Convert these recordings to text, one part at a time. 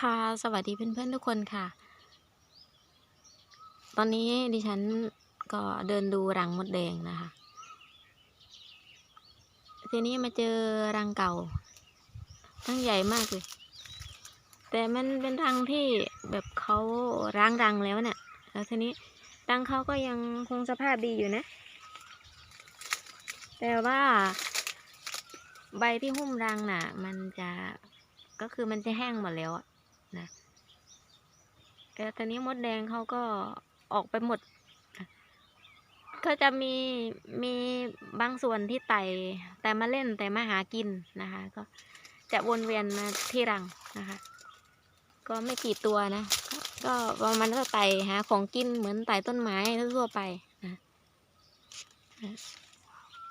ค่ะ สวัสดีเพื่อนๆทุกคนค่ะ ตอนนี้ดิฉันก็เดินดูรังมดแดงนะคะ ทีนี้มาเจอรังเก่า ทั้งใหญ่มากเลย แต่มันเป็นรังที่แบบเขาร้างรังแล้วเนี่ย แล้วทีนี้รังเขาก็ยังคงสภาพดีอยู่นะ แต่ว่าใบที่หุ้มรังน่ะ มันจะก็คือมันจะแห้งหมดแล้วอะ แล้วตอนนี้มดแดงเขาก็ออกไปหมด ก็จะมีมีบางส่วนที่ไต่แต่มาเล่นแต่มาหากินนะคะ ก็จะวนเวียนมาที่รังนะคะ ก็ไม่กี่ตัวนะ ก็ประมาณก็ไต่หาของกินเหมือนไต่ต้นไม้ทั่วไปนะ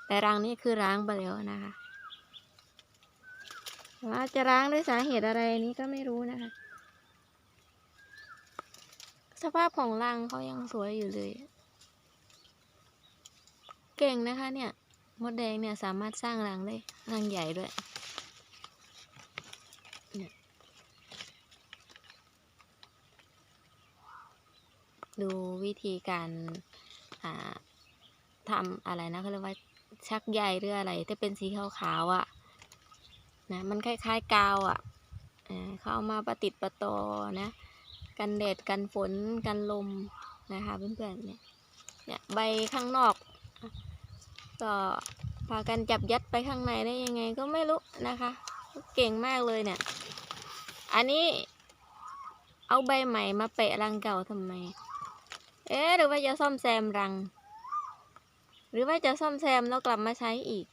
แต่รังนี้คือร้างไปแล้วนะคะว่าจะร้างด้วยสาเหตุอะไรนี้ก็ไม่รู้นะคะ สภาพของรังเขายังสวยอยู่เลย เก่งนะคะเนี่ย มดแดงเนี่ยสามารถสร้างรังได้ รังใหญ่ด้วยดูวิธีการอ่าทำอะไรนะเขาเรียกว่าชักใยหรืออะไรที่เป็นสีขาวๆอะ่ะนะมันคล้ายๆกาวอะ่ะเขาเอามาประติดประตอนะ กันแดดกันฝนกันลมนะคะเพื่อนๆเนี่ยเนี่ยใบข้างนอกก็พากันจับยัดไปข้างในได้ยังไงก็ไม่รู้นะคะ เก่งมากเลยเนี่ย อันนี้เอาใบใหม่มาเปะรังเก่าทำไม เอ๊ะหรือว่าจะซ่อมแซมรัง หรือว่าจะซ่อมแซมแล้วกลับมาใช้อีก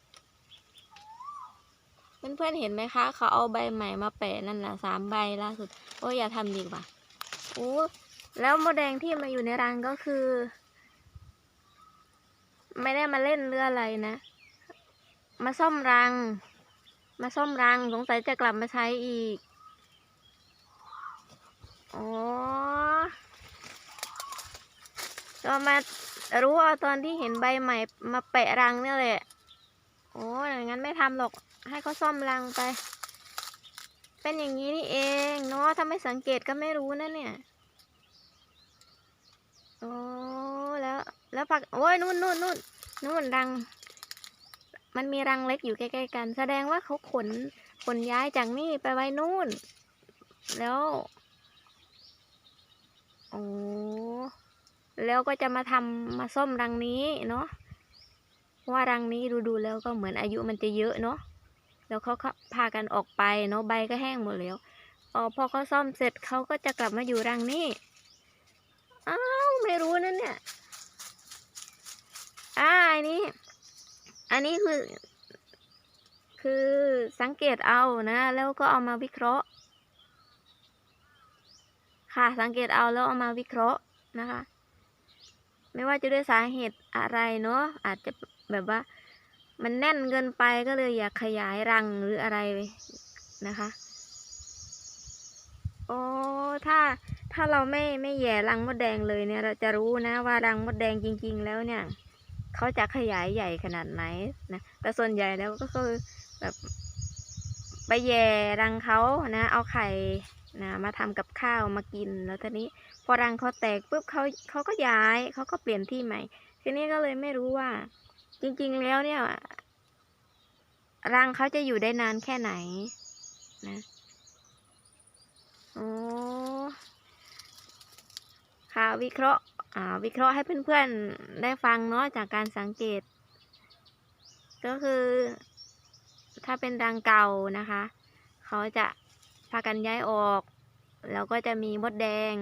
เพื่อนๆเห็นไหมคะ เขาเอาใบใหม่มาแปะนั่นแหละสามใบล่าสุด โอ้ยอย่าทำดีกว่า โอ้แล้วมดแดงที่มาอยู่ในรังก็คือ ไม่ได้มาเล่นเรืออะไรนะ มาซ่อมรัง มาซ่อมรังสงสัยจะกลับมาใช้อีกอ๋อก็มารู้เอาตอนที่เห็นใบใหม่มาแปะรังนี่แหละ โอ้ยงั้นไม่ทำหรอก ให้เขาซ่อมรังไป เป็นอย่างนี้นี่เองเนาะถ้าไม่สังเกตก็ไม่รู้นะเนี่ยโอ้แล้วแล้วผักโอ้ยนู่นนู่นนู่นนู่นรัง มันมีรังเล็กอยู่ใกล้ๆกัน แสดงว่าเขาขนขนย้ายจากนี่ไปไว้นู่น แล้วโอ้แล้วก็จะมาทำมาซ่อมรังนี้เนาะว่ารังนี้ดูดูแล้วก็เหมือนอายุมันจะเยอะเนาะ แล้วเขาพากันออกไปเนาะใบก็แห้งหมดแล้วออพอเขาซ่อมเสร็จเขาก็จะกลับมาอยู่รังนี้อ้าวไม่รู้นั่นเนี่ยอ่าอันนี้ อันนี้คือ คือสังเกตเอานะ แล้วก็เอามาวิเคราะห์ ค่ะสังเกตเอาแล้วเอามาวิเคราะห์นะคะ ไม่ว่าจะด้วยสาเหตุอะไรเนาะอาจจะแบบว่า มันแน่นเกินไปก็เลยอยากขยายรังหรืออะไรนะคะ โอ้ถ้าถ้าเราไม่ไม่แย่รังมดแดงเลยเนี่ย เราจะรู้นะว่ารังมดแดงจริง ๆ แล้วเนี่ยเขาจะขยายใหญ่ขนาดไหนนะแต่ส่วนใหญ่แล้วก็คือแบบไปแย่รังเขานะ เอาไข่นะมาทำกับข้าวมากินแล้วทีนี้พอรังเขาแตกปุ๊บเขาเขาก็ย้ายเขาก็เปลี่ยนที่ใหม่ ทีนี้ก็เลยไม่รู้ว่า จริงๆแล้วเนี่ยรังเขาจะอยู่ได้นานแค่ไหนนะโอ้ค่ะวิเคราะห์อ่าวิเคราะห์ให้เพื่อนๆได้ฟังเนาะจากการสังเกต ก็คือถ้าเป็นรังเก่านะคะ เขาจะพากันย้ายออก แล้วก็จะมีมดแดง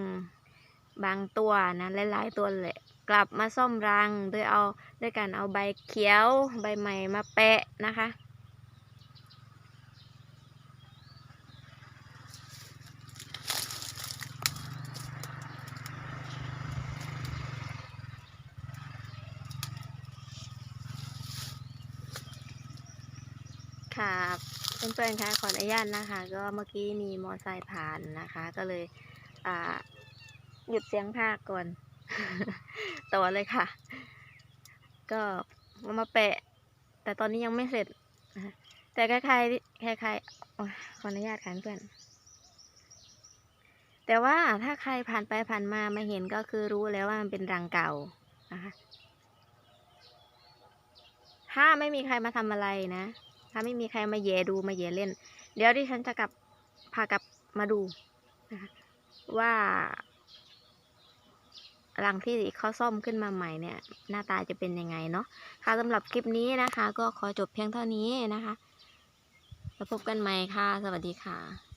บางตัวนะหลายๆตัวเลย กลับมาซ่อมรังโดยเอาด้วยการเอาใบเขียวใบใหม่มาแปะนะคะ ค่ะเพื่อนๆคะขออนุญาตนะคะ ก็เมื่อกี้มีมอไซค์ผ่านนะคะ ก็เลยหยุดเสียงภาคก่อน ต่อเลยค่ะ ก็มาแปะ แต่ตอนนี้ยังไม่เสร็จ แต่คล้ายๆคล้ายๆขออนุญาตค่ะเพื่อนแต่ว่าถ้าใครผ่านไปผ่านมามาเห็นก็คือรู้แล้วว่ามันเป็นรังเก่านะคะถ้าไม่มีใครมาทำอะไรนะ ถ้าไม่มีใครมาแย่ดูมาแย่เล่น เดี๋ยวดิฉันจะกลับพากลับมาดูนะคะว่า รังที่เขาซ่อมขึ้นมาใหม่เนี่ย หน้าตาจะเป็นยังไงเนาะค่ะสำหรับคลิปนี้นะคะ ก็ขอจบเพียงเท่านี้นะคะแล้วพบกันใหม่ค่ะ สวัสดีค่ะ